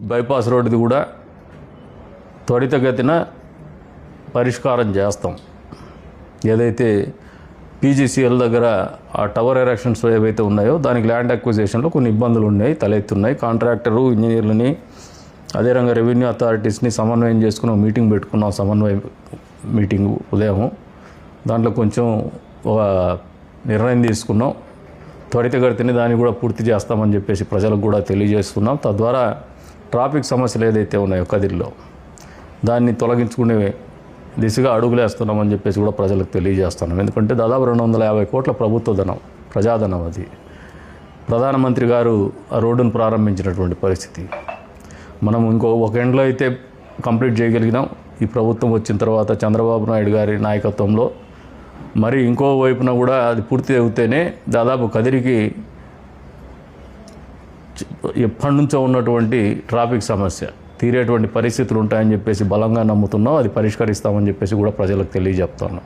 Bypass రోడ్డుది కూడా త్వరితగతిన పరిష్కారం చేస్తాం. ఏదైతే పీజీసీఎల్ దగ్గర ఆ టవర్ ఎరక్షన్స్ ఏవైతే ఉన్నాయో దానికి ల్యాండ్ అక్విజిషన్లో కొన్ని ఇబ్బందులు ఉన్నాయి తలెత్తున్నాయి. కాంట్రాక్టరు ఇంజనీర్లని అదే రెవెన్యూ అథారిటీస్ని సమన్వయం చేసుకుని మీటింగ్ పెట్టుకున్నాం. సమన్వయ మీటింగ్ ఉదయం దాంట్లో కొంచెం ఒక నిర్ణయం తీసుకున్నాం. త్వరితగతిని దాన్ని కూడా పూర్తి చేస్తామని చెప్పేసి ప్రజలకు కూడా తెలియజేస్తున్నాం. తద్వారా ట్రాఫిక్ సమస్యలు ఏదైతే ఉన్నాయో కదిరిలో దాన్ని తొలగించుకునే దిశగా అడుగులేస్తున్నామని చెప్పేసి కూడా ప్రజలకు తెలియజేస్తున్నాం. ఎందుకంటే దాదాపు రెండు వందల యాభై కోట్ల ప్రభుత్వ ధనం ప్రజాధనం అది. ప్రధానమంత్రి గారు ఆ రోడ్డును ప్రారంభించినటువంటి పరిస్థితి. మనం ఇంకో ఒక ఎండ్లో అయితే కంప్లీట్ చేయగలిగినాం. ఈ ప్రభుత్వం వచ్చిన తర్వాత చంద్రబాబు నాయుడు గారి నాయకత్వంలో మరి ఇంకో వైపున కూడా అది పూర్తి అవుతేనే దాదాపు కదిరికి ఎప్పటి నుంచో ఉన్నటువంటి ట్రాఫిక్ సమస్య. తీరేటువంటి పరిస్థితులు ఉంటాయని చెప్పేసి బలంగా నమ్ముతున్నాం. అది పరిష్కరిస్తామని చెప్పేసి కూడా ప్రజలకు తెలియజెప్తున్నాం